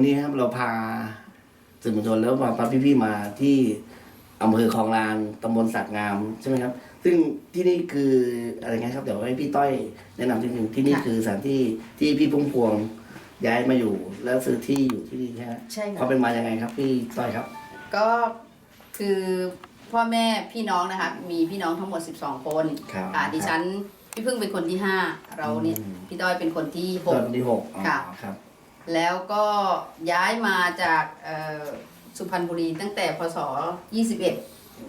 วันนี้ครับเราพาสื่อมวลชนแล้วมาพาพี่ๆมาที่อำเภอคลองลานตำบลสักงามใช่ไหมครับ ซึ่งที่นี่คืออะไรเงี้ยครับเดี๋ยวให้พี่ต้อยแนะนำนิดนึงที่นี่ค่ะคือสถานที่ที่พี่พุ่มพวงย้ายมาอยู่ แล้วซื้อที่อยู่ที่นี่ใช่ไหมใช่ควาค่ะมเป็นมายังไงครับพี่ต้อยครับ ก็คือพ่อแม่พี่น้องนะคะมีพี่น้องทั้งหมด 12 คนครับอ่าดิฉันพี่พึ่งเป็นคนที่ 5 เราเนี่ยอืม พี่ต้อยเป็นคนที่ ตอนที่หกอ๋อค่ะ ครับ6 แล้วก็ย้ายมาจากเอ่อสุพรรณบุรีตั้งแต่พศ 21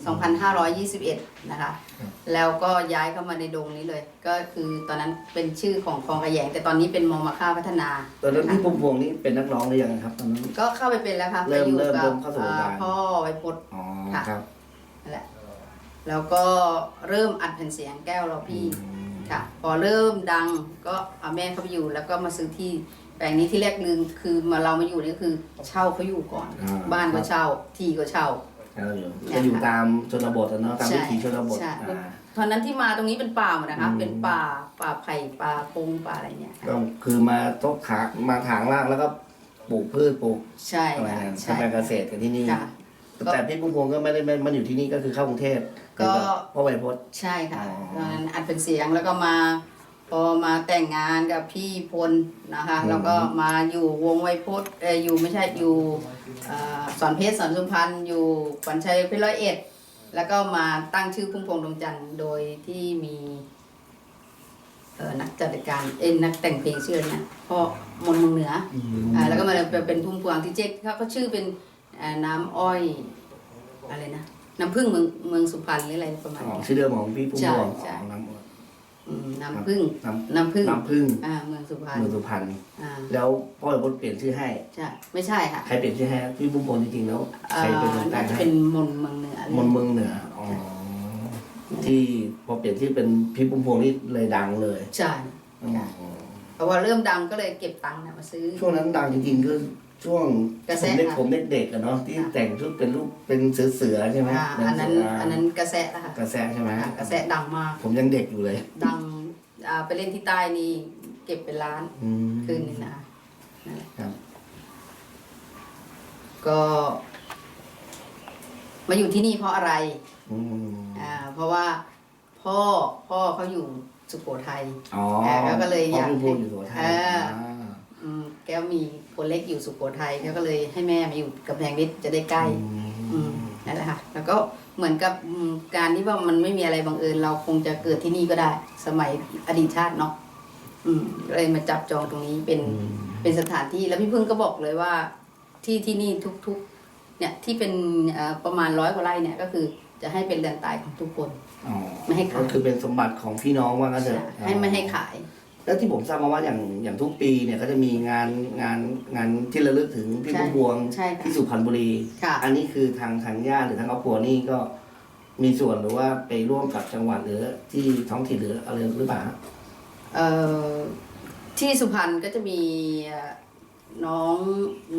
2521 นะคะครับแล้วก็ย้ายเข้ามาในดงนี้เลย ก็คือตอนนั้นเป็นชื่อของคลองขยง แต่ตอนนี้เป็นมอมาค่าพัฒนา ตอนนั้นนะคะพี่พุ่มพวงนี่เป็นนักร้องหรือยังครับตอนนั้น ก็เข้าไปเป็นแล้วค่ะเริ่มไปอยู่เริ่มกัเริ่บมเข้าสู่วงการอ่าพ่อไวพจน์อ๋อค่ะครับนั่นแหละ แล้วก็เริ่มอัดแผ่นเสียงแก้วเราพี่อืมค่ะ พอเริ่มดังก็เอาแม่เขาไปอยู่แล้วก็มาซื้อที่ แปลงนี้ที่แรกนึงคือมาเรามาอยู่นี่คือเช่าเขาอยู่ก่อน อ่า บ้านก็เช่าที่ก็เช่า เราอยู่เนี่ยจะอยู่ค่ะตามชนบทอะเนาะตามวิถีชนบทใช่ อ่า ตอนนั้นที่มาตรงนี้เป็นป่าหมดนะคะ อืม เป็นป่าป่าไผ่ป่าปงป่าอะไรเนี่ยค่ะก็คือมาทกถางมาถางรากแล้วก็ปลูกพืชปลูกใช่อะไรค่ะนะใช่ทำการเกษตรกันที่นี่ ค่ะ แต่พี่พุ่มพวงก็ไม่ได้มาอยู่ที่นี่ก็คือเข้ากรุงเทพก็พ่อไวโพจน์ใช่ค่ะอ๋อ ตอนนั้นอัดเป็นเสียงแล้วก็มา พอมาแต่งงานกับพี่พลนะคะแล้วก็มาอยู่วงไวยพจน์เอออยู่ไม่ใช่อยู่เอ่อสอนเพชรสอนสุพรรณอยู่ปัญชัยเพชรร้อยเอ็ดแล้วก็มาตั้งชื่อพุ่มพวงดวงจันทร์โดยที่มีเอ่อนักจัดการเอ็นนักแต่งเพลงชื่ออะไรนะพ่อมนต์เมืองเหนืออืมอ่าแล้วก็มาเป็นพุ่มพวงที่เจ๊กเขาก็ชื่อเป็นเอ่อน้ำอ้อยอะไรนะน้ำพึ่งเมืองเมืองสุพรรณหรืออะไรประมาณอ๋อนี้ชื่อเดิมของพี่พุ่มพวงใช่ใช่อ๋อน้ำอืม น้ำพึ่งน้ำน้ำพึ่งน้ำพึ่งอ่าเมืองสุพรรณเมืองสุพรรณอ่าแล้วพ่อไวโพจน์เปลี่ยนชื่อให้ใช่ไม่ใช่ค่ะใครเปลี่ยนชื่อให้พี่พุ่มพวงจริงๆแล้วอ่าใครเป็นคนแต่น่างจะให้เป็นมนต์เมืองเหนือมนต์เมืองเหนืออ๋อที่พอเปลี่ยนชื่อเป็นพี่พุ่มพวงนี่เลยดังเลยใช่อ๋อเพราะว่าเริ่มดังก็เลยเก็บตังค์เนี่ยมาซื้อ ช่วงนั้นดังจริงๆก็ ช่วงกระผแสมเด็กค่ะผมเด็กๆอะเนาะที่ค่ะ แต่งชุดเป็นรูปเป็นเสือเสือๆใช่ไหมอ่าเป็อันนั้นเสือันนั้นกระแสแล้วค่ะกระแสใช่ไหมอ่ากระแสดังมาก ผมยังเด็กอยู่เลยดังอ่าไปเล่นที่ใต้นี่ เก็บเป็นล้านอืมคืนหนึงนะคะนั่นแหละครับ ก็ มาอยู่ที่นี่เพราะอะไร อืมอ่า เพราะว่าพ่อพ่อเขาอยู่สุโขทัย อ๋อเออเขาก็เลยอยาก พ่พี่พุ่มอยู่สุโขทัยเอออ่าอืม แก้วมีคนเล็กอยู่สุโขทัยเขาก็เลยให้แม่มาอยู่กำแพงเพชรจะได้ใกล้อืมนั่นแหละค่ะแล้วก็เหมือนกับอืมการที่ว่ามันไม่มีอะไรบังเอิญเราคงจะเกิดที่นี่ก็ได้ สมัยอดีตชาติเนาะอืมก็เลยมาจับจองตรงนี้เป็นอืมเป็นสถานที่แล้วพี่พึ่งก็บอกเลยว่า ที่ที่นี่ทุกๆ เนี่ยที่เป็นเอ่อประมาณร้อยกว่าไร่เนี่ยก็คือจะให้เป็นเรือนตายของทุกคนอ๋อไม่ให้ขายก็คือเป็นสมบัติของพี่น้องว่างั้นเถอะให้ไม่ให้ขาย แล้วที่ผมทราบมาว่าอย่างอย่างทุกปีเนี่ยก็จะมีงานงานงานที่ระลึกถึงพี่ใช่พุ่มพวงใช่ค่ะที่สุพรรณบุรีค่ะ อันนี้คือทางทางญาติหรือทางครอบครัวนี่ก็มีส่วนหรือว่าไปร่วมกับจังหวัดหรือที่ท้องถิ่นหรืออะไรหรือเปล่าฮะเอ่อที่สุพรรณก็จะมีเอ่อน้อง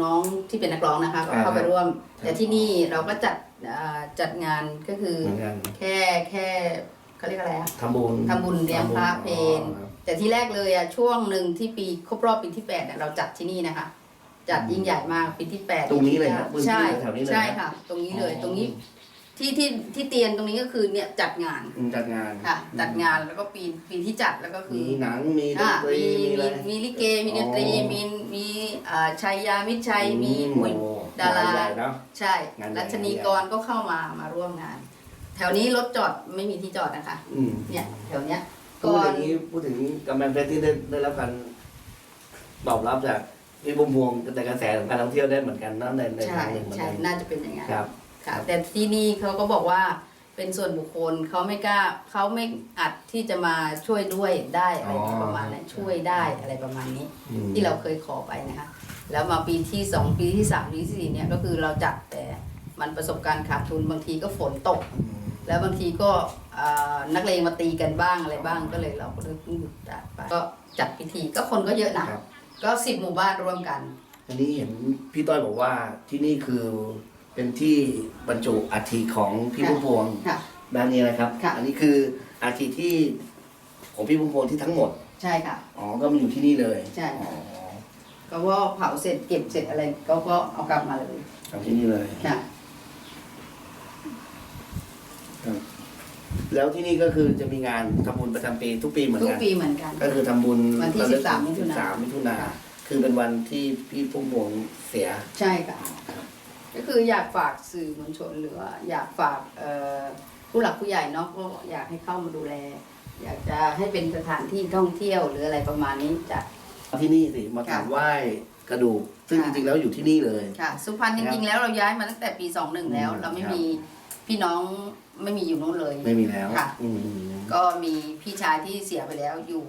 น้องที่เป็นนักร้องนะคะก็เข้าไปร่วม แต่ที่นี่เราก็จัดเอ่อจัดงานก็คือเหมือนกัน แค่แค่เขาเรียกอะไรอะ ทำบุญทำบุญเลี้ยงพระเพลอ๋อครับ แต่ที่แรกเลยอะช่วงหนึ่งที่ปีครบรอบปีที่แปดเนี่ยเราจัดที่นี่นะคะ จัดยิ่งใหญ่มากปีที่แปดตรงนี้เลยครับพื้นที่ใช่แถวนี้เลยใช่นะค่ะ ตรงนี้เลยอ๋อตรงนี้ ที่ที่ที่เตียนตรงนี้ก็คือเนี่ยจัดงานอืมจัดงานค่ะ จัดงานแล้วก็ปีปีที่จัดแล้วก็คืมีอหนังมีดนอะตรีมีมีอะไรมีมีลิเก มีดนตรี อ๋อ มีมีอ่าชัยยามิตรชัย มีอืมวยโอ้ดารา ใหญ่เนาะใช่งานใหญ่ รัชนีกรก็เข้ามามาร่วมงาน แถวนี้รถจอดไม่มีที่จอดนะคะ อืมเนี่ยแถวเนี้ย พูดอย่างนี้พูดถึงกำแพงเพชรที่ได้ได้รับการตอบรับจากพี่บุ้มพวงแต่กระแสของการท่องเที่ยวได้เหมือนกันนะในในใช่ทางหนึ่งเหมือนใช่กันน่าจะเป็นอย่างนั้น ครับ ค่ะแต่ที่นี่เขาก็บอกว่าเป็นส่วนบุคคลเขาไม่กล้าเขาไม่อัดที่จะมาช่วยด้วยได้อะไรอ๋อ ประมาณนั้นช่วยได้อะไรประมาณนี้ อืม ที่เราเคยขอไปนะคะแล้วมาปีที่สองปีที่สามปีที่สี่เนี่ยก็คือเราจัดแต่มันประสบการณ์ขาดทุนบางทีก็ฝนตกอืมแล้วบางทีก็เอ่อ นักเลงมาตีกันบ้างอะไรบ้างก็เลยเราก็เลยต้องหยุดจัดไปก็จัดพิธีก็คนก็เยอะนะครับ ก็สิบหมู่บ้านร่วมกัน อันนี้เห็นพี่ต้อยบอกว่าที่นี่คือเป็นที่บรรจุอัฐิของพี่พุ่มพวงค่ะ ด้านนี้นะครับ ค่ะ อันนี้คืออัฐิที่ของพี่พุ่มพวงที่ทั้งหมด ใช่ค่ะ อ๋อ ก็มาอยู่ที่นี่เลยใช่อ๋อก็ว่าเผาเสร็จเก็บเสร็จอะไรก็ก็เอากลับมาเลย ทำที่นี่เลย ค่ะ แล้วที่นี่ก็คือจะมีงานทำบุญประจำปีทุกปีเหมือนทุกกัน ปีเหมือนกัน ก็คือทำบุญวันที่ระลึก13มิถุนา 13มิถุนาคือเป็นวันที่พี่พุ่มพวงเสีย ใช่ค่ะ ก็คืออยากฝากสื่อมวลชนหรือว่าอยากฝากเอ่อผู้หลักผู้ใหญ่เนาะก็อยากให้เข้ามาดูแล อยากจะให้เป็นสถานที่ท่องเที่ยวหรืออะไรประมาณนี้จะที่นี่สิมากราบไหว้กระดูก ซึ่งค่ะจริงๆแล้วอยู่ที่นี่เลย ค่ะสุพรรณจริงๆแล้วเราย้ายมาตั้งแต่ปีสองหนึ่งแล้วอืมเราไม่ครับมีพี่น้อง ไม่มีอยู่นู้นเลย ไม่มีแล้วค่ะ อืมก็มีพี่ชายที่เสียไปแล้วอยู่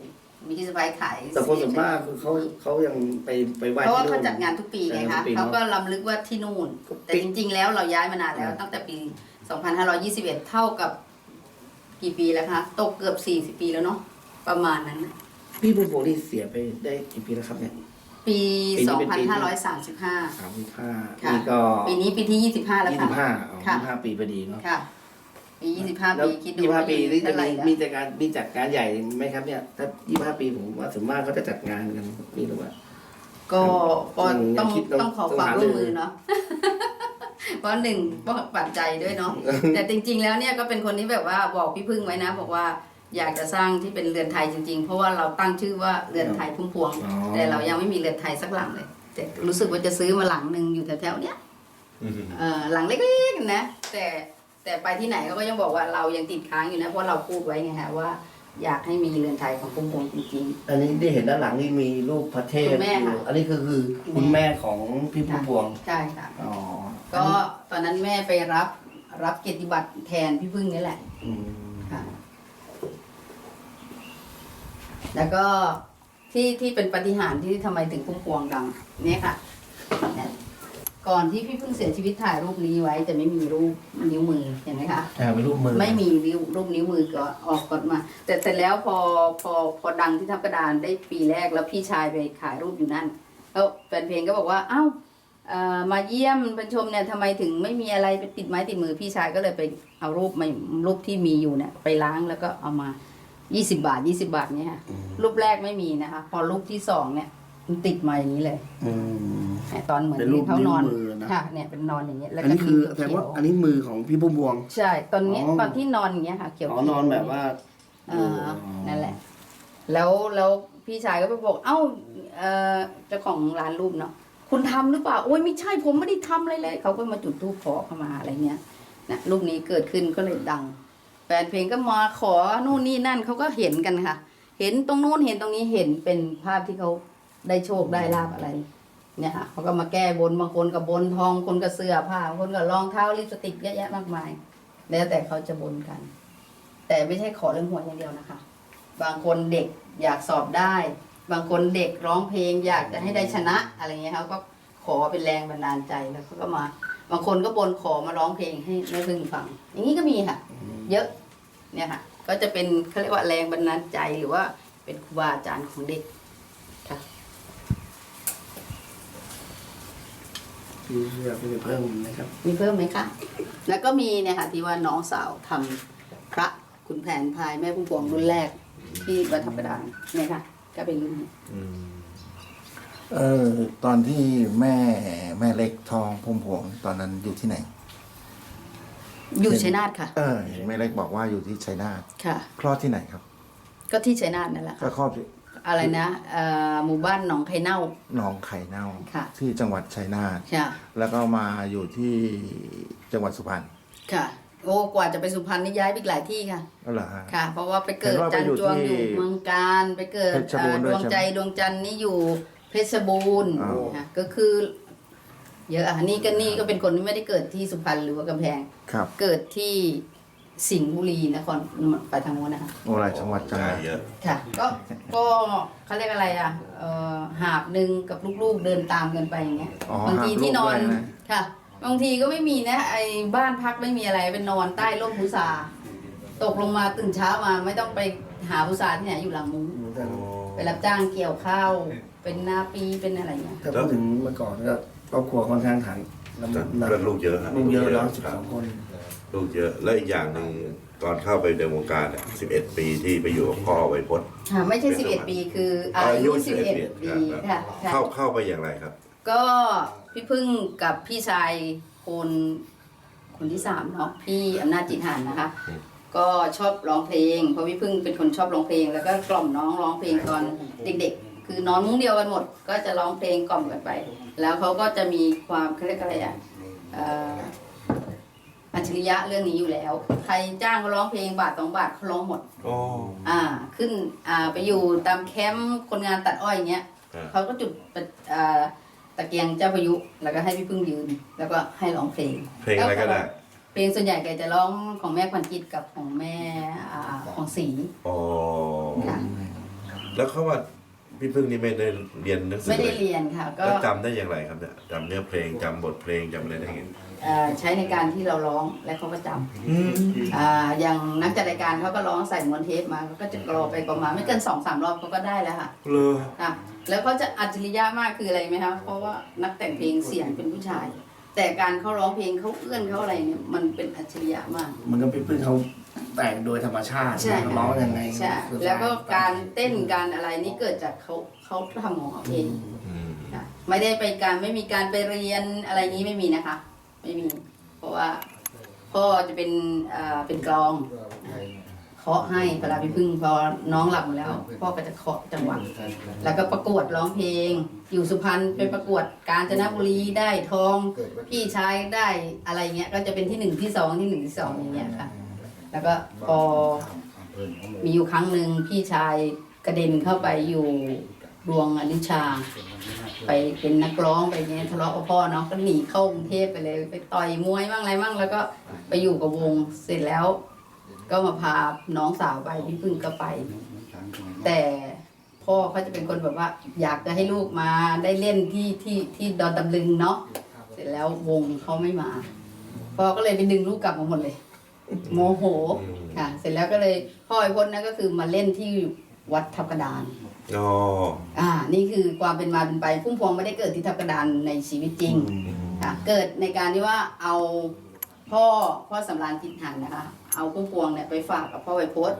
มีพี่สะพ้ายขายแต่คนส่วนมากคือเขาเขายังไปไปไหว้เพราะว่าที่เขานู่นจัดงานทุกปีไงจัดงาคะนทุกปีเขาก็เนอะลำลึกว่าที่นู่น แต่ปีจริง ๆ แล้วเราย้ายมานานแล้ว ครับ ตั้งแต่ปี 2521 เท่ากับกี่ปีแล้วคะ ตกเกือบ 40 ปีแล้วเนาะประมาณนั้นน่ะพี่พุ่มพวงนี่เสียไปได้กี่ปีแล้วครับเนี่ย ปี ปีนี้เป็นปีที่ 2535 สามสิบห้าค่ะ นี่ก็ปีนี้ปีที่ 25 แล้วยี่ค่ะสิบห้าอ๋อค่ะยี่สิบห้าปีพอดีเนาะ ค่ะ ปี25แล้วปีคิดดูยี่สิบห้าปีนี่จะเท่าไหร่มีแล้วมีจัดการมีจัดการใหญ่ไหมครับเนี่ยถ้ายี่สิบห้าปีผมว่าส่วนมากเขาจะจัดงานกันนี่หรือว่า ก็ก็ยัต้องงคิดต้องต้องขอต้องความหาร่วมรือมือเนาะเพราะหนึ่งก็ปัจจัยด้วยเนาะแต่จริง ๆ แล้วเนี่ยก็เป็นคนที่แบบว่าบอกพี่พึ่งไว้นะ บอกว่าอยากจะสร้างที่เป็นเรือนไทยจริง ๆ เพราะว่าเราตั้งชื่อว่าเรือนไทยพุ่มพวงอ๋อแต่เรายังไม่มีเรือนไทยสักหลังเลย แต่รู้สึกว่าจะซื้อมาหลังหนึ่งอยู่แถวๆเนี้ยเออหลังเล็กๆนะแต่ แต่ไปที่ไหนเขาก็ยังบอกว่าเรายังติดค้างอยู่นะเพราะเราพูดไว้ไงฮะว่า อยากให้มีเรือนไทยของพุ่มพวงจริง อันนี้ที่เห็นด้านหลังนี่มีรูปพระเทพคุณแม่อยู่ค่ะอันนี้ก็คือคุคุณณแม่แม่ของพี่พุ่มพวงๆใช่ค่ะ อ๋อก็ตอนนั้นแม่ไปรับรับเกียรติบัตรแทนพี่พึ่งนี่แหละอืมค่ะ แล้วก็ที่ที่เป็นปาฏิหารย์ที่ทำไมถึงพุ่มพวงดังเนี่ยค่ะเนี่ย ก่อนที่พี่พึ่งเสียชีวิตถ่ายรูปนี้ไว้ แต่ไม่มีรูปนิ้วมือเห็นไหมคะอ่าเป็นรูปมือไม่มีนิ้วรูปนิ้วมือก็ออกก่อนมา แต่แต่แล้วพอพอพอดังที่ทับกระดานได้ปีแรกแล้วพี่ชายไปขายรูปอยู่นั่นแล้วแฟนเพลงก็บอกว่าเอ้าเอ่อมาเยี่ยมบรรชมเนี่ยทำไมถึงไม่มีอะไรไปติดไม้ติดมือพี่ชายก็เลยไปเอารูปมารูปที่มีอยู่เนี่ยไปล้างแล้วก็เอามา 20 บาท 20 บาทเนี่ยค่ะอืมรูปแรกไม่มีนะคะ พอรูปที่สองเนี่ย มันติดมาอย่างนี้เลยอืม เนี่ยตอนเหมือนเป็นรูปเขานอนนิ้วมือนะ ค่ะ เนี่ยเป็นนอนอย่างเงี้ยแล้วอันก็นี้คือมีแสดงเขียว่าวอันนี้มือของพี่พุ่มพวง ใช่ ตอนนี้อ๋อ ตอนที่นอนอย่างเงี้ยค่ะ เขียวอ๋อนอนแบบว่าเออนั่นแหละ แล้วแล้วพี่ชายก็ไปบอก เอ้าเอ่อเจ้าของร้านรูปเนาะคุณทำหรือเปล่าโอ้ยไม่ใช่ผมไม่ได้ทำอะไรเลย เขาก็มาจุดธูปขอเข้ามาอะไรเงี้ยนะรูปนี้เกิดขึ้นก็เลยดัง แฟนเพลงก็มาขอนู่นนี่นั่นเขาก็เห็นกันค่ะ เห็นตรงนู้นเห็นตรงนี้เห็นเป็นภาพที่เขา ได้โชคได้ลาบอะไร เนี่ยค่ะเขาก็มาแก้บนบางคนกับบนทองคนกับเสื้อผ้าบางคนกับรองเท้าลิปสติกเยอะแยะมากมาย แล้วแต่เขาจะบนกัน แต่ไม่ใช่ขอเรื่องหวยอย่างเดียวนะคะ บางคนเด็กอยากสอบได้ บางคนเด็กร้องเพลง อยากจะให้ได้ชนะอะไรเงี้ยเขาก็ขอเป็นแรงบันดาลใจแล้วเขาก็มา บางคนก็บนขอมาร้องเพลงให้แม่พึ่งฟัง อย่างนี้ก็มีค่ะ เยอะเนี่ยค่ะ ก็จะเป็นเขาเรียกว่าแรงบันดาลใจหรือว่าเป็นครูบาอาจารย์ของเด็กค่ะ พี่เลือกไปเพิ่มนะครับ มีเพิ่มไหมคะ แล้วก็มีเนี่ยค่ะที่ว่าน้องสาวทำพระขุนแผนพายแม่พุ่มพวงรุ่นแรกที่วัดทับกระดานเนี่ยค่ะ ก็เป็นรุ่นนี้เออตอนที่แม่แม่เล็กทองพุ่มพวงตอนนั้นอยู่ที่ไหน อยู่ชัยนาทค่ะ เออเห็นแม่เล็กบอกว่าอยู่ที่ชัยนาทค่ะคลอดที่ไหนครับ ก็ที่ชัยนาทนั่นแหละก็ค่ะ คลอดที่ อะไรนะเอ่อหมู่บ้านหนองไข่เน่า หนองไข่เน่า ค่ะ ที่จังหวัดชัยนาทค่ะแล้วก็มาอยู่ที่จังหวัดสุพรรณค่ะ โอ้กว่าจะไปสุพรรณนี่ย้ายไปอีกหลายที่ค่ะ ก็เหรอฮะ ค่ะ เพราะว่าไปเกิดเห็นว่าไปจันอยู่จวงที่อยู่เมืองการไปเกิดเพชรบูรณ์เอ่อด้ดวยวงใช่ไหมใจดวงจันทร์นี่อยู่เพชรบูรณ์อ้าวค่ะก็คือ เยอะอะนี่ก็นี่ก็เป็นคนที่ไม่ได้เกิดที่สุพรรณหรือว่ากำแพง ครับ เกิดที่ สิงห์บุรีนครไปทางโน้นนะคะโอ้หลายจังหวัดจังเลยเยอะ ค่ะ ก็ก็เขาเรียกอะไรอะเอ่อหาบหนึ่งกับลูกๆเดินตามกันไปอย่างเงี้ยอ๋อบางทีที่นอนหาลูกด้วยะค่ะ บางทีก็ไม่มีนะไอ้บ้านพักไม่มีอะไรเป็นนอนใต้ร่มพุษาตกลงมาตื่นเช้ามาไม่ต้องไปหาพุษาที่ไหนอยู่หลังมุ้งไปรับจ้างเกี่ยวข้าวเป็นนาปีเป็นอะไรเงี้ยถ้าพูดถึงเมื่อก่อนก็ครอบครัวค่อนข้างฐานลำบากก็ลูกเยอะฮะลูกเยอะแล้วลูสิบกเยอะสองคน ลูกเยอะ แล้วอีกอย่างหนึ่งตอนเข้าไปในวงการสิบเอ็ดปีที่ไปอยู่กับพ่อไวพจน์ ค่ะไม่ใช่ 11 ปีคืออายุ11ปีค่ะค่ะ เข้าเข้าไปอย่างไรครับ ก็พี่พึ่งกับพี่ชายคนคนที่สามเนาะพี่อำนาจจิตหันนะคะ อืม ก็ชอบร้องเพลง เพราะพี่พึ่งเป็นคนชอบร้องเพลง แล้วก็กล่อมน้องร้องเพลงตอนเด็ก ๆ คือนอนมุ้งเดียวกันหมด ก็จะร้องเพลงกล่อมกันไป แล้วเขาก็จะมีความเขาเรียกอะไรอะเอ่อ อัจฉริยะเรื่องนี้อยู่แล้ว ใครจ้างเขาร้องเพลงบาทสองบาทเขาร้องหมดอ๋ออ่า ขึ้น อ่า ไปอยู่ตามแคมป์คนงานตัดอ้อยอย่างเงี้ยอ่า เขาก็จุดประอ่าตะเกียงเจ้าพายุ แล้วก็ให้พี่พึ่งยืน แล้วก็ให้ร้องเพลงเพลงอะไรก็ได้ เพลงส่วนใหญ่แกจะร้องของแม่ควันจิตกับของแม่อ่าของสีอ๋อค่ะแล้วเขาว่าพี่พึ่งนี่ไม่ได้เรียนหนังสือไม่ได้เลยเรียนค่ะ ก็ แล้วจำได้อย่างไรครับเนี่ยจำเนื้อเพลงจำบทเพลงจำอะไรได้ไง อ่าใช้ในการที่เราร้องและเขาก็จอืมำอ่าอย่างนักจัดรายการเขาก็ร้องใส่มวนเทปมาเขาก็จะกรอไปประมาณไม่เกินสองสามรอบเขาก็ได้แล้วค่ะเลอค่ะแล้วเขาจะอัจฉริยะมากคืออะไรไหมคะเพราะว่านักแต่งเพลงเสียงเป็นผู้ชาย แต่การเขาร้องเพลงเขาเอื้อนเขาอะไรเนี่ยมันเป็นอัจฉริยะมาก มันก็เป็นเพื่อนเขาแต่งโดยธรรมชาติใช่ ร้องยังไงใช่คือแล้วก็การเต้นการอะไรนี่เกิดจากเขาเขาทำของเขาเองอืมค่ะไม่ได้ไปการไม่มีการไปเรียนอะไรนี้ไม่มีนะคะ ไม่มี เพราะว่าพ่อจะเป็นอ่าเป็นกลองเคาะให้เวลาไปพึ่งพอน้องหลับหมดแล้ว พ่อก็จะเคาะจังหวะแล้วก็ประกวดร้องเพลง อยู่สุพรรณไปประกวดกาญจนบุรีได้ทอง พี่ชายได้อะไรเงี้ยก็จะเป็นที่หนึ่งที่สองที่หนึ่งที่สองอย่างเงี้ยค่ะ แล้วก็พอมีอยู่ครั้งหนึ่งพี่ชายกระเด็นเข้าไปอยู่ ดวงอนิชชา ไปเป็นนักร้องไปเงี้ยทะเลาะกับพ่อเนาะก็หนีเข้ากรุงเทพไปเลย ไปต่อยมวยบ้างอะไรบ้างแล้วก็ไปอยู่กับวงเสร็จแล้ว ก็มาพาน้องสาวไปพี่พึ่งก็ไป แต่พ่อเขาจะเป็นคนแบบว่า อยากจะให้ลูกมาได้เล่นที่ที่ที่ดอนตำลึงเนาะเสร็จแล้ววงเขาไม่มาพ่อก็เลยไปดึงลูกกลับมาหมดเลย โมโหค่ะ เสร็จแล้วก็เลยพ่อไอ้พจน์นั่นก็คือมาเล่นที่ วัดทับกระดาน อ๋ออ่า นี่คือความเป็นมาเป็นไปพุ่มพวงไม่ได้เกิดที่ทับกระดานในชีวิตจริงค่ะเกิดในการที่ว่าเอาพ่อพ่อสำรานจิตหันนะคะ เอาพุ่มพวงเนี่ยไปฝากกับพ่อไวโพส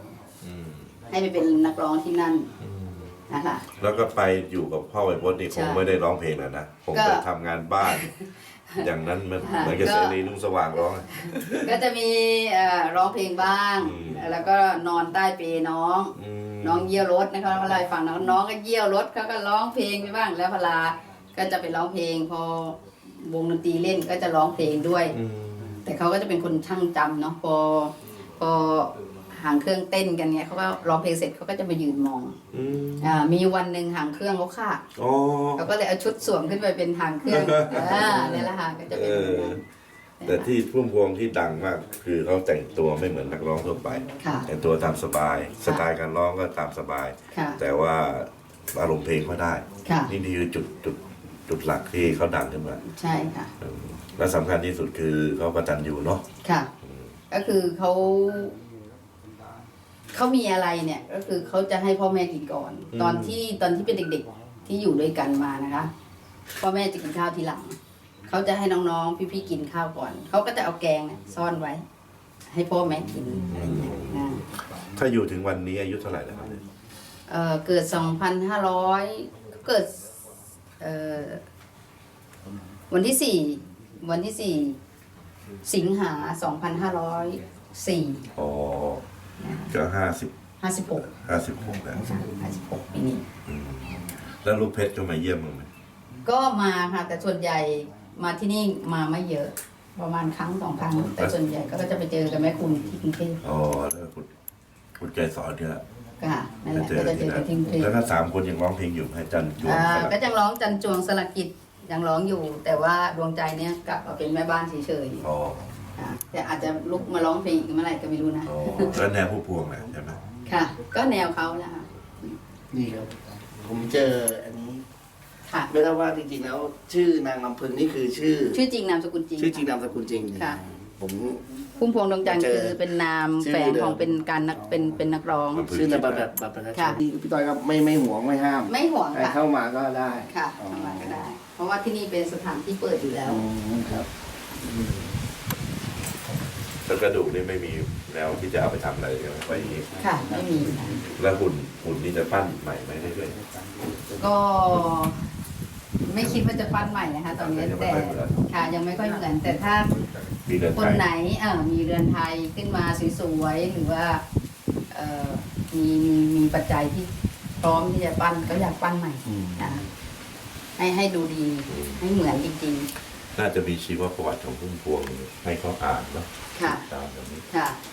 อืมให้ไปเป็นนักร้องที่นั่นอืมนะคะแล้วก็ไปอยู่กับพ่อไวโพจน์นี่คใช่งไม่ได้ร้องเพลงแล้วนะคงก็ไปทำงานบ้านอย่างนั้นมันค่ะเหมือนกับก็เสรีนุ่งสว่างร้องอะก็จะมีเอ่อร้องเพลงบ้างอืมแล้วก็นอนใต้เปลน้องอืม น้องเยี่ยวรถนะคะเขาเล่าให้ฟังนะน้องก็เยี่ยวรถเขาก็ร้องเพลงไปบ้าง แล้วพลาก็จะไปร้องเพลง พอวงดนตรีเล่นก็จะร้องเพลงด้วยอืมแต่เขาก็จะเป็นคนช่างจำเนาะพอพอหางเครื่องเต้นกันเนี่ยเขาก็ร้องเพลงเสร็จเขาก็จะมายืนมองอืมอ่ามีวันหนึ่งหางเครื่องเขาขาดอ๋อเขาก็เลยเอาชุดสวมขึ้นไปเป็นหางเครื่องอ่าเนี่ยแหละค่ะก็จะเป็น แบบนั้นแต่ที่พุ่มพวงที่ดังมาก คือเขาแต่งตัวไม่เหมือนนักร้องทั่วไป ค่ะ แต่งตัวตามสบาย สไตล์การร้องก็ตามสบาย ค่ะ แต่ว่าอารมณ์เพลงเขาได้ ค่ะ นี่นี่คือจุดจุดจุดหลักที่เขาดังขึ้นมาใช่ค่ะ อืมและสำคัญที่สุดคือเขาประจันอยู่เนาะ ค่ะ ก็คือเขา เขามีอะไรเนี่ย ก็คือเขาจะให้พ่อแม่กินก่อนตอนที่ตอนที่เป็นเด็กๆที่อยู่ด้วยกันมานะคะ พ่อแม่จะกินข้าวทีหลัง เขาจะให้น้องๆ พี่ๆกินข้าวก่อน เขาก็จะเอาแกงเนี่ยซ่อนไว้ ให้พ่อแม่กินอะไรอย่างเงี้ยอ่าถ้าอยู่ถึงวันนี้อายุเท่าไหร่แล้วครับเนี่ยเอ่อเกิดสองพันห้าร้อยเกิดเอ่อวันที่สี่วันที่สี่สิงหาสองพันห้าร้อยสี่อ๋อก็ห้าสิบห้าสิบหกห้าสิบหกแล้วห้าสิบหกปีนี้อืมแล้วลูกเพชรก็มาเยี่ยมมึงไหมก็มาค่ะ แต่ส่วนใหญ่ มาที่นี่มาไม่เยอะ ประมาณครั้งสองครั้ง แต่ส่วนใหญ่ก็จะไปเจอกับแม่คุณที่กรุงเทพอ๋อแล้วคุณคุณใจสอนเนี่ย ค่ะนั่นแหไปละเจอก็จะที่เจอนั่กันนที่กรุงเทพแล้วถ้าสามคนยังร้องเพลงอยู่ให้จันจวงอ่าสลับก็ยังร้องจันจวงสลักกิจยังร้องอยู่ แต่ว่าดวงใจเนี้ยกลับมาเป็นแม่บ้านเฉยอ๋อๆค่ะแต่อาจจะลุกมาร้องเพลงอีกเมื่อไหร่ก็ไม่รู้นะ อ๋อแล้วแนวผู้พวงแหละใช่ไหมค่ะ ก็แนวเขาแหละค่ะ นี่ครับ ผมเจออันนี้ ค่ะ ไม่ทราบว่าจริงๆแล้ว ชื่อนางลำพึงนี่คือชื่อ ชื่อจริงนามสกุลจริง ชื่อจริงนามสกุลจริงค่ะ ผม พุ่มพวงดวงจันทร์เจอคือเป็นนามชื่อแฝงเดิม ของเป็นการนักเป็นเป็นนักร้อง ชื่อในบัตรบัตรประชาชค่ะ นพี่ต้อยก็ไม่ไม่หวงไม่ห้ามไม่ห่วงใครค่ะเข้ามาก็ได้ค่ะอ๋อทำงานก็ได้ เพราะว่าที่นี่เป็นสถานที่เปิดอยู่แล้ว อืมครับแล้วกระดูกนี่ไม่มีแนวที่จะเอาไปทำอะไรใช่ไหมไว้อย่างนี้ค่ะ ไม่มีค่ะแล้วหุ่นหุ่นนี่จะปั้นใหม่ไหมเรื่อยก็ ไม่คิดว่าจะปั้นใหม่นะคะ ตอนนี้ยังไม่แต่ค่อยเหมือนค่ะยังไม่ค่อยเหมือนแต่ถ้าๆมีเดินคนไทยไหนเออมีเรือนไทยขึ้นมาสวยๆหรือว่าเออมีมีมีปัจจัยที่พร้อมที่จะปั้นก็อยากปั้นใหม่อืมนะให้ให้ดูดีให้เหมือนจริงน่าจะมีชีวประวัติของพุ่มพวงให้เขาอ่านเนาะๆค่ะ ตามแบบนี้ ค่ะเพ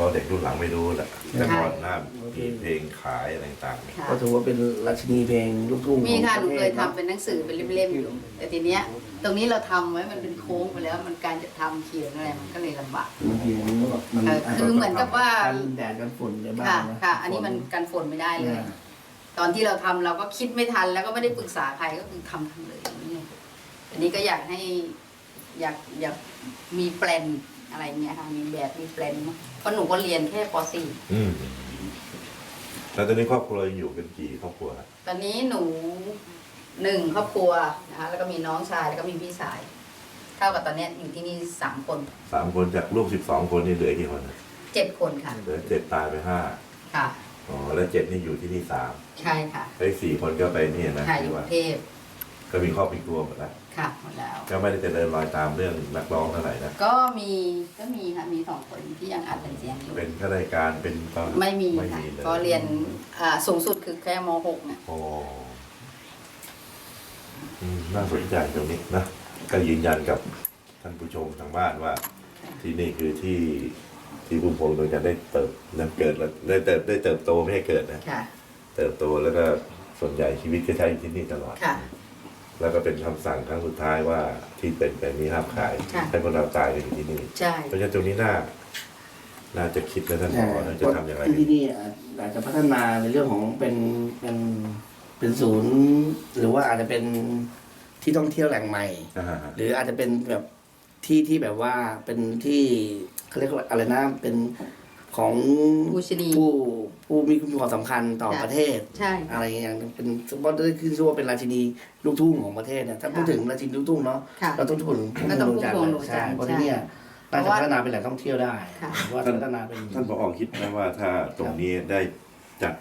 ราะเด็กรุ่นหลังไม่รู้แหละใช่แต่ก่อนหน้ามีเพลงขายอะไรต่างๆเนี่ยค่ะ ก็ถือว่าเป็นราชินีเพลงลูกทุ่งมีค่ะขหองนูประเคทยศทำเป็นหนังสือเป็นเล่มๆอยู่ แต่ทีเนี้ย ตรงนี้เราทำไว้มันเป็นโค้งไปแล้ว มันการจะทำเขียนอะไรมันก็เลยลำบากบางทีมันก็แบบมันเออคือเหมือนกับว่ากันแดดกันฝุ่นในบ้าค่ะนนะค่ะ อันนี้มันกันฝนไม่ได้เลย ตอนที่เราทำเราก็คิดไม่ทันแล้วก็ไม่ได้ปรึกษาใครก็คือทำทำเลยนี่ไงอันนี้ก็อยากให้อยากอยากมีแปลนอะไรเงี้ยค่ะมีแบบมีแปลนเพราะหนูก็เรียนแค่ป .4 อืมแล้วตอนนี้ครอบครัวอยู่กันกี่ครอบครัวตอนนี้หนูหนึ่งครอบครัวนะคะแล้วก็มีน้องชายแล้วก็มีพี่ชาย เท่ากับตอนเนี้ยอยู่ที่นี่สามคนสามคนจากลูกสิบสองคนนี่เหลือกี่คนนะเจ็ดคนค่ะเหลือเจ็ดตายไปห้าค่ะ อ๋อแล้วเจ็ดนี่อยู่ที่นี่สามใช่ค่ะไอ้สี่คนก็ไปนี่นะค่ะอยู่กที่ว่ารุงเทพ ก็มีครอบมีครัวหมดแล้วค่ะหมดแล้ว ก็ไม่ได้จะเดินรอยตามเรื่องนักร้องเท่าไหร่นะก็มีก็มีค่ะมีสองคนที่ยังอัดเป็นเสียงอยู่เป็นข้าราชการเป็นตอนไม่มีไม่ค่ะมีเลยก็เรียนอ่าสูงสุดคือแค่ม .6 เนี่ย โอ้อืมน่าสนใจตรงนี้นะก็ยืนยันกับท่านผู้ชมทางบ้านว่า ที่นี่คือที่ที่พุ่มพวงดวงจันทร์ได้เติบได้เกิดแล้วได้เติบได้เติบโตไม่ให้เกิดนะ ค่ะ เติบโตแล้วก็ส่วนใหญ่ชีวิตก็ใช้อยู่ที่นี่ตลอด ค่ะ แล้วก็เป็นคำสั่งครั้งสุดท้ายว่าที่เป็นแบบนี้ห้ามขาย ค่ะ ให้คนเราตายกันอยู่ที่นี่ใช่ เพราะฉะนั้นตรงนี้น่าน่าจะคิดแล้วท่านผใช่อนะจะทำอย่างไรที่นี่อาจจะพัฒนาในเรื่องของเป็นเป็นเป็นศูนย์ หรือว่าอาจจะเป็นที่ท่องเที่ยวแหล่งใหม่ อ่าฮะหรืออาจจะเป็นแบบที่ที่แบบว่าเป็นที่เขาเรียกว่าอะไรนะเป็น ของบูชนีผู้ผู้มีความสำคัญต่อค่ะประเทศ ใช่ อะไรอย่างเป็นสมมติได้ขึ้นชื่อว่าเป็นราชินีลูกทุ่งของประเทศเนี่ยถ้าพูดถึงราชินีลูกทุ่งเนาะค่ะเราต้องพูดถึงก็ต้องพุ่มพวงดวงจันทร์พุ่มพวงดวงจันทร์ใช่เพราะที่เนี่ยน่าเพจะราะว่าพัฒนาเป็นแหล่งท่องเที่ยวได้ค่ะหรือว่าพัฒนาเป็น ท่านผอคิดไหมว่าถ้าตรงนี้ได้จัด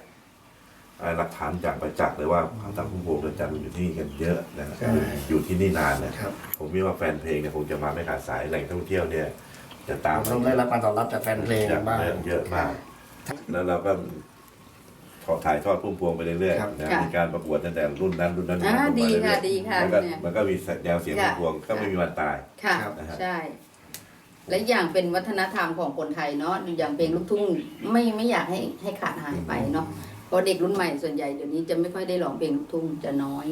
อะไรหลักฐานจากประจักษ์เลยว่าคำสั่งพุ่มพวงดวงจันทร์มันอยู่ที่นี่กันเยอะนะใช่อยู่ที่นี่นานนะครับ ผมคิดว่าแฟนเพลงเนี่ยคงจะมาไม่ขาดสายแหล่งท่องเที่ยวเนี่ย จะตามต้องได้รับการตอบรับจากแฟนเพลงจากบ้างเยอะมาก แล้วเราก็ขอถ่ายทอดพุ่มพวงไปเรื่อยครับๆนะค่ะมีการประกวดตั้งแต่รุ่นนั้นรุ่นนั้นอ่ามาดีเรื่อยๆค่ะดีค่ะมันก็เนี่ยมันก็มีแนวเสียงพุ่มพวงก็ไม่มีวันตายค่ะครับใช่ และอย่างเป็นวัฒนธรรมของคนไทยเนาะอย่างเพลงลูกทุ่งไม่ไม่อยากให้ให้ขาดหายไปเนาะเพราะเด็กรุ่นใหม่ส่วนใหญ่เดี๋ยวนี้จะไม่ค่อยได้ร้องเพลงลูกทุ่งจะน้อย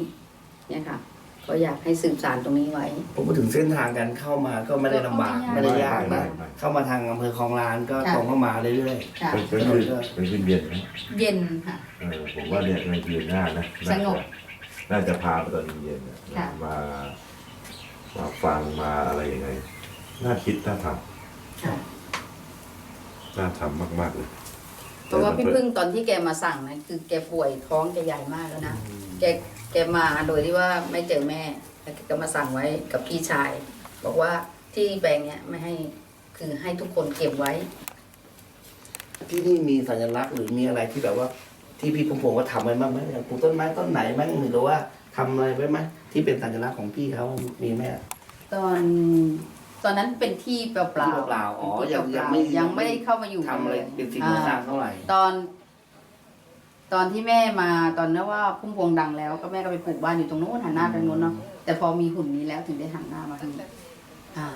เนี่ยค่ะ ก็อยากให้สืบสานตรงนี้ไว้ ผมพูดถึงเส้นทางการเข้ามาก็ไม่ได้ลำบากก็ไม่ไม่ได้ยากยากนะ ไม่ไม่ เข้ามาทางอำเภอคลองลานก็ค่ะ ตรงเข้ามาเรื่อยค่ะ เป็นเป็นคืนเป็นคืนเย็นไหมเย็นค่ะ เออผมว่าเนี่ยเป็นคืนหน้านะสงบน่าจะพาไปตอนเย็นๆนะค่ะๆมา มาฟังมาอะไรยังไง น่าคิดน่าทค่ะำน่าทำมากๆเลยเพราะว่าพี่พึ่งตอนที่แกมาสั่งนะคือแกป่วยท้องแกใหญ่มากแล้วนะ แก แกมาโดยที่ว่าไม่เจอแม่แล้วแกก็มาสั่งไว้กับพี่ชาย บอกว่าที่แปลงเนี้ยไม่ให้คือให้ทุกคนเก็บไว้ ที่นี่มีสัญลักษณ์หรือมีอะไรที่แบบว่า ที่พี่พงพงว่าทำไว้บ้างไหมอย่างปลูกต้นไม้ต้นไหนบ้างหรือว่าทำอะไรไว้ไหมที่เป็นสัญลักษณ์ของพี่เขามีไหมตอนตอนนั้นเป็นที่เปล่าๆที่เปล่าๆอ๋อเป็นที่ยังเปล่าๆยังไม่ ยังไม่ได้เข้ามาอยู่ทำอะไรเป็นสิ่งก่อสร้างเท่าไหร่ ตอน ตอนที่แม่มาตอนนั้นว่าพุ่มพวงดังแล้ว ก็แม่ก็ไปปลูกบ้านอยู่ตรงโน้นหันหน้าไปทางโน้นเนาะแต่พอมีหุ่นนี้แล้วถึงได้หันหน้ามาทางนี้อ่า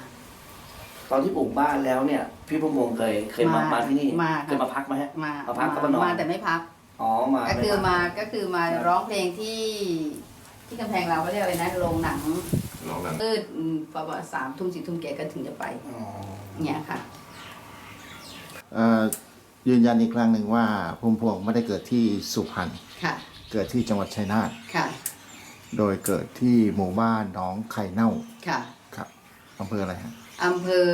ตอนที่ปลูกบ้านแล้วเนี่ย พี่พงพงเคยเคยมามามาที่นี่มาเคยมาพักไหมฮะ มามาพักก็มานอน มาแต่ไม่พัก อ๋อมาก็คือไพัมาก็คือมาร้องเพลงที่ที่กำแพงเราเขาเรียกอะไรนะโรงหนังลองนั่งมืดอืมประมาณสามทุ่มสี่ทุ่มแกก็ถึงจะไปอ๋อเนี่ยค่ะ เอ่อ ยืนยันอีกครั้งหนึ่งว่าพุ่มพวงไม่ได้เกิดที่สุพรรณค่ะ เกิดที่จังหวัดชัยนาทค่ะ โดยเกิดที่หมู่บ้านหนองไข่เน่าค่ะครับอำเภออะไรฮะอำเภอ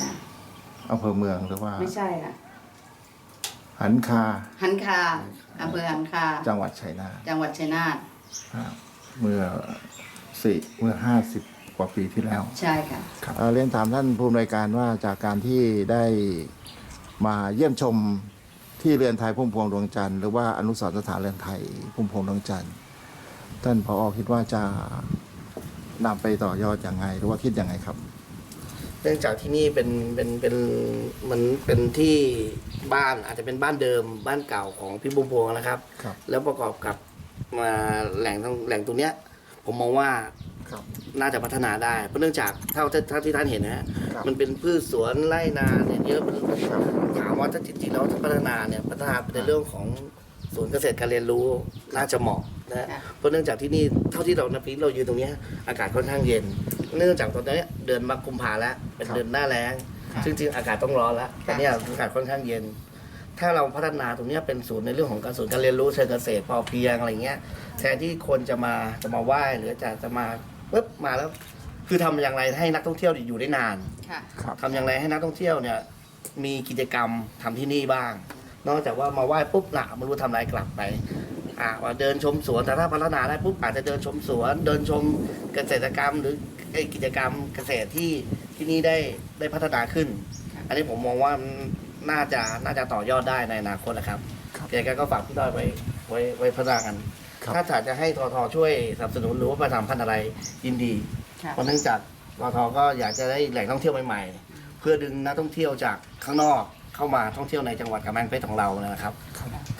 นะอำเภอเมืองหรือว่าไม่ใช่ค่ะ หันคา หันคาอำเภอหันคา จังหวัดชัยนาทจังหวัดชัยนาทครับเมื่อสี่เมื่อห้าสิบ กว่าปีที่แล้ว ใช่ค่ะ เอ่อเรียนถามท่านผู้อำนวยการว่าจากการที่ได้มาเยี่ยมชมที่เรือนไทยพุ่มพวงดวงจันทร์หรือว่าอนุสรณ์สถานเรือนไทยพุ่มพวงดวงจันทร์ท่านผอคิดว่าจะนำไปต่อยอดอย่างไง หรือว่าคิดยังไงครับ เนื่องจากที่นี่เป็นเป็นเป็นเหมันเป็นที่บ้านอาจจะเป็นบ้านเดิมบ้านเก่าของพี่บุญพวงนะครับ ครับ แล้วประกอบกับมาแหล่งตรงแหล่งตรงเนี้ย ผมมองว่า ครับ น่าจะพัฒนาได้ เพราะเนื่องจากเท่าเท่าเท่าที่ท่านเห็นนะฮะครับมันเป็นพืชสวนไร่นาเนี่ยเยอะมันถามว่าถ้าจริงๆแล้วถ้าพัฒนาเนี่ยพัฒนาเป็นในเรื่องของศูนย์เกษตรการเรียนรู้น่าจะเหมาะนะฮะค่ะ เพราะเนื่องจากที่นี่เท่าที่เรานะพีเรายืนตรงเนี้ยอากาศค่อนข้างเย็น เนื่องจากตอนนี้เดือนมกกุมภาแล้วเป็นครับ เดือนหน้าแล้ง ค่ะ ซึ่งจริงๆอากาศต้องร้อนแล้วแต่เนี่ยอากาศค่อนข้างเย็น ถ้าเราพัฒนาตรงเนี้ยเป็นศูนย์ในเรื่องของการศูนย์การเรียนรู้เชิงเกษตรพอเพียงอะไรเงี้ย แทนที่คนจะมาจะมาไหว้หรือจะจะมา ปุ๊บมาแล้ว คือทำอย่างไรให้นักท่องเที่ยวอยู่ได้นาน ค่ะ ครับ ทำอย่างไรให้นักท่องเที่ยวเนี่ยมีกิจกรรมทำที่นี่บ้าง นอกจากว่ามาไหว้ปุ๊บหนะไม่รู้ทำอะไรกลับไปอ่าว่าเดินชมสวนแต่ถ้าพัฒนาได้ปุ๊บอาจจะเดินชมสวน เดินชมเกษตรกรรม หรือไอ้กิจกรรมเกษตรที่ที่นี่ได้ได้พัฒนาขึ้นค่ะอันนี้ผมมองว่าน่าจะน่าจะต่อยอดได้ในอนาคตนะครับครับ เดี๋ยวก็ฝากพี่ด้อยไว้ไว้ไว้พัฒนากัน ครับ ถ้าถาจะให้ททช่วยสนับสนุนหรือว่าไปทำพันธุ์อะไรยินดี ค่ะ เพราะเนื่องจากททก็อยากจะได้แหล่งท่องเที่ยวใหม่ๆ เพื่อดึงนักท่องเที่ยวจากข้างนอกเข้ามาท่องเที่ยวในจังหวัดกำแพงเพชรของเรานะครับ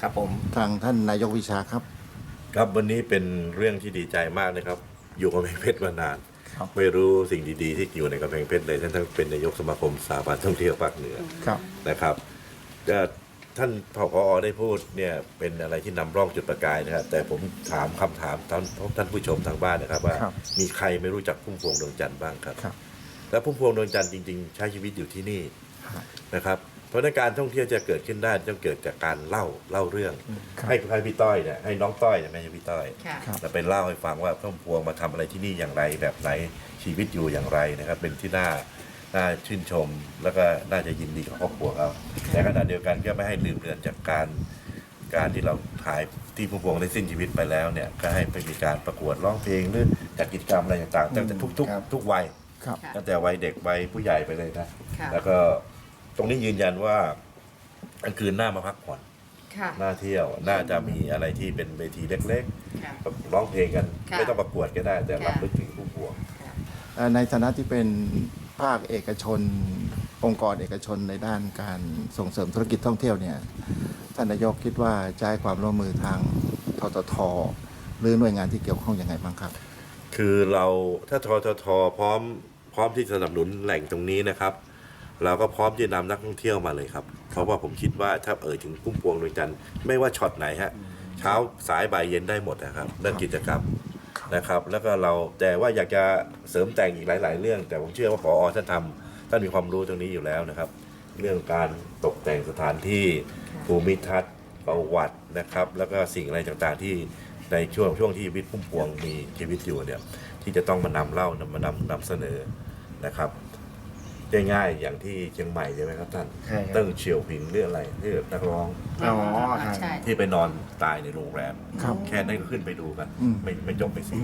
ครับผม ทางท่านนายกวิชาครับ ครับวันนี้เป็นเรื่องที่ดีใจมากนะครับ อยู่กำแพงเพชรมานาน ครับ ไม่รู้สิ่งดีๆ ที่อยู่ในกำแพงเพชรเลยท่านทั้งเป็นนายกสมาคมสถาบันท่องเที่ยวภาคเหนือครับ นะครับก็ ท่านผอได้พูดเนี่ยเป็นอะไรที่นำร่องจุดประกายนะครับ แต่ผมถามคำถามท่านท่านผู้ชมทางบ้านนะครับ ว่าครับมีใครไม่รู้จักพุ่มพวงดวงจันทร์บ้างครับครับแล้วพุ่มพวงดวงจันทร์จริงๆ ใช้ชีวิตอยู่ที่นี่ครับนะครับเพราะฉะนั้นการท่องเที่ยวจะเกิดขึ้นได้ต้องเกิดจากการเล่าเล่าเรื่องครับให้ให้พี่ต้อยเนี่ยให้น้องต้อยเนี่ยไม่ใช่พี่ต้อยค่ะครับจะไปเล่าให้ฟังว่าพุ่มพวงมาทำอะไรที่นี่อย่างไรแบบไหนชีวิตอยู่อย่างไรนะครับ เป็นที่น่า น่าชื่นชม แล้วก็น่าจะยินดีกับครอบครัวเขาแต่ขณะเดียวกันก็ไม่ให้ลืมเลือนจากการการที่เราถ่ายที่พุ่มพวงได้สิ้นชีวิตไปแล้วเนี่ยก็ให้ไปมีการประกวดร้องเพลงหรือจัดกิจกรรมอะไรต่างๆตั้งแต่ทุกครับ ๆทุกวัย ครับค่ะตั้งแต่วัยเด็กวัยผู้ใหญ่ไปเลยนะ ค่ะ แล้วก็ตรงนี้ยืนยันว่ากลางคืนหน้ามาพักผ่อนค่ะหน้าเที่ยว น่าจะมีอะไรที่เป็นเวทีเล็กค่ะ ๆร้องเพลงกัน ค่ะไม่ต้องประกวดก็ได้แต่ค่ะ รับลึกถึงผู้พวง เอ่อในฐานะที่เป็น ภาคเอกชน องค์กรเอกชนในด้านการส่งเสริมธุรกิจท่องเที่ยวเนี่ยท่านนายกคิดว่าจะให้ความร่วมมือทางทททหรือหน่วยงานที่เกี่ยวข้องยังไงบ้างครับ คือเราถ้าทททพร้อมพร้อมที่จะสนับสนุนแหล่งตรงนี้นะครับ เราก็พร้อมที่จะนำนักท่องเที่ยวมาเลยครับ เพราะว่าผมคิดว่าถ้าเอ่ยถึงพุ่มพวงดวงจันทร์ไม่ว่าช็อตไหนฮะเช้าสายบ่ายเย็นได้หมดนะครับเรื่องกิจกรรม นะครับ แล้วก็เราแต่ว่าอยากจะเสริมแต่งอีกหลาย ๆ เรื่อง แต่ผมเชื่อว่าพอท่านทำท่านมีความรู้ตรงนี้อยู่แล้วนะครับ เรื่องการตกแต่งสถานที่ภูมิทัศน์ประวัตินะครับ แล้วก็สิ่งอะไรต่างๆที่ในช่วงช่วงที่ชีวิตพุ่มพวงมีชีวิตอยู่เนี่ยที่จะต้องมานำเล่านำมานำนำเสนอนะครับ ง่ายๆอย่างที่เชียงใหม่ใช่ไหมครับท่านใช่ครับเติ้งเฉียวผิงเรื่องอะไรที่นักร้องอ๋อใช่ที่ไปนอนตายในโรงแรม ครับ แค่นั้นก็ขึ้นไปดูกัน อืม ไม่ไม่จบไม่สิ้น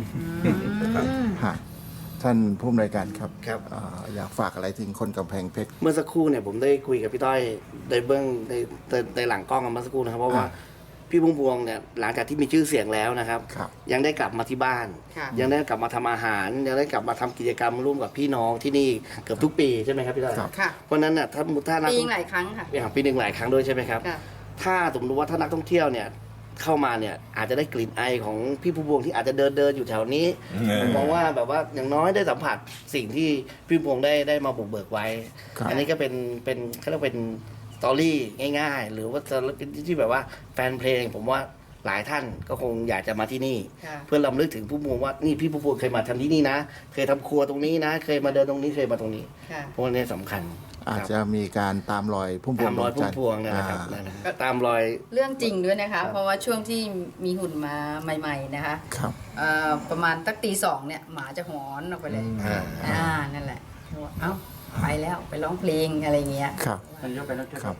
นะครับฮะท่านผู้อำนวยการครับครับเอ่ออยากฝากอะไรถึงคนกำแพงเพชร เมื่อสักครู่เนี่ยผมได้คุยกับพี่ต้อยในเบื้องในในในหลังกล้องกันเมื่อสักครู่นะครับเพราะว่าอ่า พี่พุ่มพวงเนี่ยหลังจากที่มีชื่อเสียงแล้วนะครับ ครับ ยังได้กลับมาที่บ้าน ค่ะยังได้กลับมาทำอาหาร ยังได้กลับมาทำกิจกรรมร่วมกับพี่น้องที่นี่เกือบทุกปีใช่ไหมครับพี่ต้อยครับ ค่ะเพราะฉะนั้นน่ะถ้าถ้านักปีท่องหลายครั้งค่ะอย่างปีหนึ่งหลายครั้งด้วยใช่ไหมครับ ค่ะ ถ้าสมมติว่าถ้านักท่องเที่ยวเนี่ยเข้ามาเนี่ยอาจจะได้กลิ่นไอของพี่ผู้พวงที่อาจจะเดินเดินอยู่แถวนี้อืมผมมองว่าแบบว่าอย่างน้อยได้สัมผัสสิ่งที่พี่ผู้พวงได้ได้มาบุกเบิกไว้ ครับ อันนี้ก็เป็นเป็นเขาเรียกว่าเป็น สตอรี่ง่าย ๆ หรือว่าจะเป็นที่แบบว่าแฟนเพลงผมว่าหลายท่านก็คงอยากจะมาที่นี่ ค่ะเพื่อลำลึกถึงผู้พวงว่านี่พี่ผู้พวงเคยมาทำที่นี่นะ เคยทำครัวตรงนี้นะ เคยมาเดินตรงนี้เคยมาตรงนี้ค่ะเพราะว่านี่สำคัญอาจจะมีการตามรอยพุ่มพวงตามรอยดพุ่จัมนทพวงเนยนะครับอ่า นั่นนะฮะตามรอย เรื่องจริงด้วยนะคะครับเพราะว่าช่วงที่มีหุ่นมาใหม่ ๆ นะคะครับ เอ่อประมาณตักตีสองเนี่ย หมาจะหอนออกไปเลย อ่า อ่านั่นแหละเอ้า ไปแล้วไปร้องเพลงอะไรเงี้ยครับ นายกไปแล้วครับ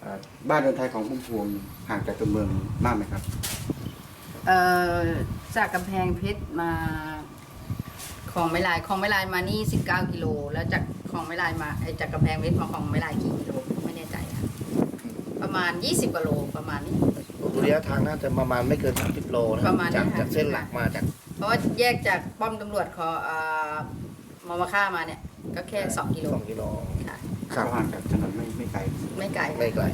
เอ่อบ้านเรือนไทยของพุ่มพวงห่างจากตัวเมืองมากไหมครับ เอ่อจากกำแพงเพชรมาคลองไม่ลายคลองไม่ลายมานี่ 19 กิโล แล้วจากคลองไม่ลายมาไอ้จากกำแพงเพชรมาคลองไม่ลายกี่กิโลไม่แน่ใจค่ะประมาณ 20กิโลประมาณนี้ ระยะทางน่าจะประมาณไม่เกิน 30 โลนะคปรับระมาณจากนั้นค่ะ จากเส้นหลักมาจาก เพราะว่าแยกจากป้อมตำรวจคออ่ามอมาค่ามาเนี่ย ก็แค่2กิโลสองกิโลค่ะครับก็ห่างจากถนนไม่ไม่ไกลไม่ไกลไม่ไกล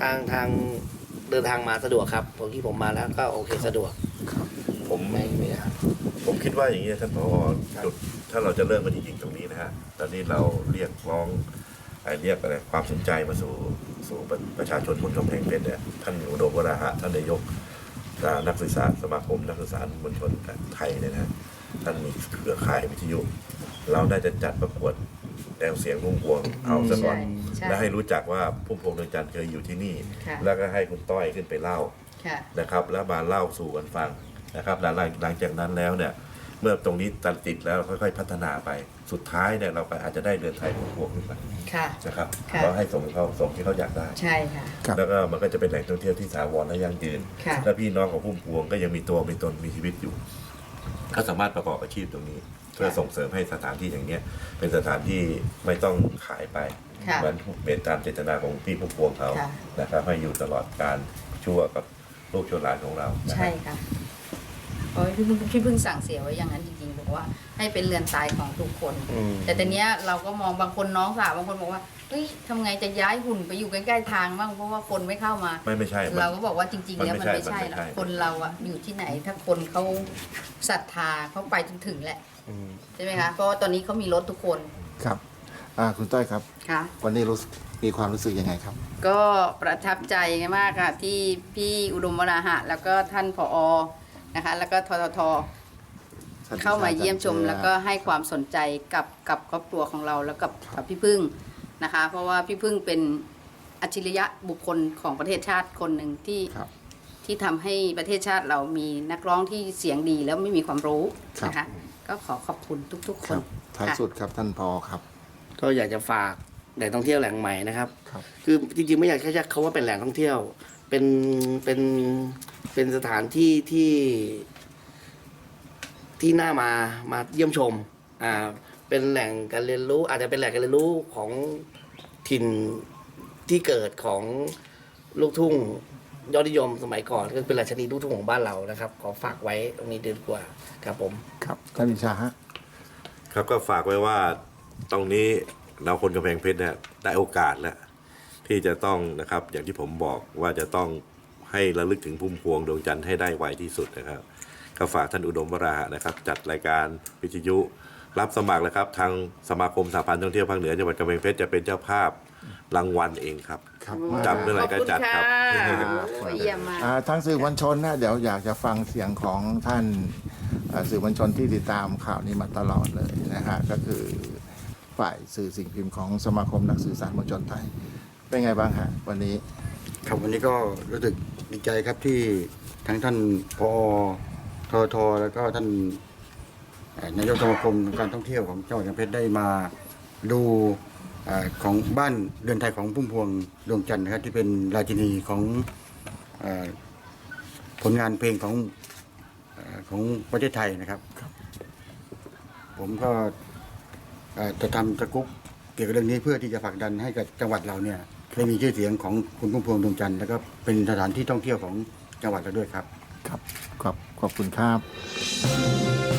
ทางทางเดินทางมาสะดวกครับผมที่ผมมาแล้วก็โอเคสะดวกผมไม่ไม่ยากผมคิดว่าอย่างนี้ท่านผอจุดถ้าเราจะเริ่มกันจริงๆตรงนี้นะฮะตอนนี้เราเรียกร้องไอ้เรียกอะไรความสนใจมาสู่สู่ประชาชนคนกำแพงเพชรเนี่ยท่านอุดมวราหะท่านนายกนักสื่อสารสมาคมนักสื่อสารมวลชนไทยเนี่ยนะฮะ ท่านมีเครือข่ายวิทยุ เราน่าจะจัดประกวดแนวเสียงพุ่มพวงเอาซะก่อนใช่ใช่และให้รู้จักว่าพุ่มพวงดวงจันทร์เคยอยู่ที่นี่ ค่ะ แล้วก็ให้คุณต้อยขึ้นไปเล่า ค่ะ นะครับแล้วมาเล่าสู่กันฟังนะครับหลังหลังหลังจากนั้นแล้วเนี่ยเมื่อตรงนี้ตัดติดแล้วค่อยๆพัฒนาไปสุดท้ายเนี่ยเราก็อาจจะได้เรือนไทยของพวกขึ้นมาค่ะ นะครับค่ะก็ให้สมเขาสมที่เขาอยากได้ ใช่ค่ะ ครับ แล้วก็มันก็จะเป็นแหล่งท่องเที่ยวที่สาวรและยั่งยืนค่ะ และพี่น้องของพุ่มพวงก็ยังมีตัวมีตนมีชีวิตอยู่ ก็สามารถประกอบอาชีพตรงนี้ เพื่อส่งเสริมให้สถานที่อย่างเนี้ยเป็นสถานที่ไม่ต้องขายไปค่ะเหมือนเป็นตามเจตนาของพี่พุ่มพวงเขาค่ะ นะครับให้อยู่ตลอดการชั่วกับลูกชั่วหลานของเรานะครับใช่ค่ะเพราะพี่เพิ่งพี่เพิ่งสั่งเสียไว้อย่างนั้นจริงๆบอก ว่า ให้เป็นเรือนตายของทุกคน อืม แต่ตอนเนี้ยเราก็มองบางคนน้องสาวบางคนบอกว่าเฮ้ยทำไงจะย้ายหุ่นไปอยู่ใกล้ๆทางบ้างเพราะว่าคนไม่เข้ามา ไม่ไม่ใช่มัน เราก็บอกว่าจริงๆแล้วมัมันนไม่ไม่ใช่ใช่หรอกมันไม่ใช่ คนเราอะอยู่ที่ไหนถ้าคนเขาศรัทธาเขาไปจนถึงแหละอืมใช่ไหมคะเพราะว่าตอนนี้เขามีรถทุกคนครับอ่าคุณต้อยครับ ค่ะ วันนี้รู้สึกมีความรู้สึกยังไงครับ ก็ประทับใจมากค่ะที่พี่อุดมวราหะ แล้วก็ท่านผอนะคะ แล้วก็ททท เข้ามาเยี่ยมชมแล้วก็ให้ความสนใจกับกับครอบครัวของเราแล้วกับกับพี่พึ่งนะคะ เพราะว่าพี่พึ่งเป็นอัจฉริยะบุคคลของประเทศชาติคนหนึ่งที่ครับที่ทำให้ประเทศชาติเรามีนักร้องที่เสียงดีแล้วไม่มีความรู้นะคะก็ขอขอบคุณทุก ๆคครันบท้ายสุดครับท่านพอครับ ก็อยากจะฝากแหล่งท่องเที่ยวแหล่งใหม่นะครับครับคือจริงๆไม่อยากแค่จะเขาว่าเป็นแหล่งท่องเที่ยว เป็นเป็นเป็นสถานที่ที่ ที่น่ามามาเยี่ยมชมอ่าเป็นแหล่งการเรียนรู้ อาจจะเป็นแหล่งการเรียนรู้ของถิ่นที่เกิดของลูกทุ่งยอดนิยมสมัยก่อนก็เป็นราชนีลูกทุ่งของบ้านเรานะครับ ขอฝากไว้ตรงนี้ดีกว่าครับผม ครับท่านวิชาฮะครับก็ฝากไว้ว่าตรงนี้เราคนกำแพงเพชรเนี่ยได้โอกาสแล้ว ที่จะต้องนะครับอย่างที่ผมบอกว่าจะต้องให้ระลึกถึงพุ่มพวงดวงจันทร์ให้ได้ไวที่สุดนะครับ ก็ฝากท่านอุดมวราหะนะครับ จัดรายการวิทยุรับสมัครแล้วครับ ทางสมาคมสหพันธ์ท่องเที่ยวภาคเหนือจังหวัดกำแพงเพชรจะเป็นเจ้าภาพรางวัลเองครับ ครับจับเมื่อไหร่ก็จัดครับ ขอบคุณค่ะโอ้ยเยี่ยมมากอ่าทางสื่อมวลชนนะเดี๋ยวอยากจะฟังเสียงของท่านอ่าสื่อมวลชนที่ติดตามข่าวนี้มาตลอดเลยนะฮะก็คือฝ่ายสื่อสิ่งพิมพ์ของสมาคมนักสื่อสารมวลชนไทย เป็นไงบ้างฮะวันนี้ ครับวันนี้ก็รู้สึกดีใจครับที่ทั้งท่านพอ ททแล้วก็ท่านเอ่อนายกสมาคมการท่องเที่ยวของจังหวัดกำแพงเพชรได้มาดูเอ่อของบ้านเรือนไทยของพุ่มพวงดวงจันทร์นะครับที่เป็นราชินีของเอ่อผลงานเพลงของเอ่อของประเทศไทยนะครับ ผมก็เอ่อจะทำสกุ๊ปเกี่ยวกับเรื่องนี้เพื่อที่จะผลักดันให้กับจังหวัดเราเนี่ยได้มีชื่อเสียงของคุณพุ่มพวงดวงจันทร์แล้วก็เป็นสถานที่ท่องเที่ยวของจังหวัดเราด้วยครับ ครับขอบขอบคุณครับ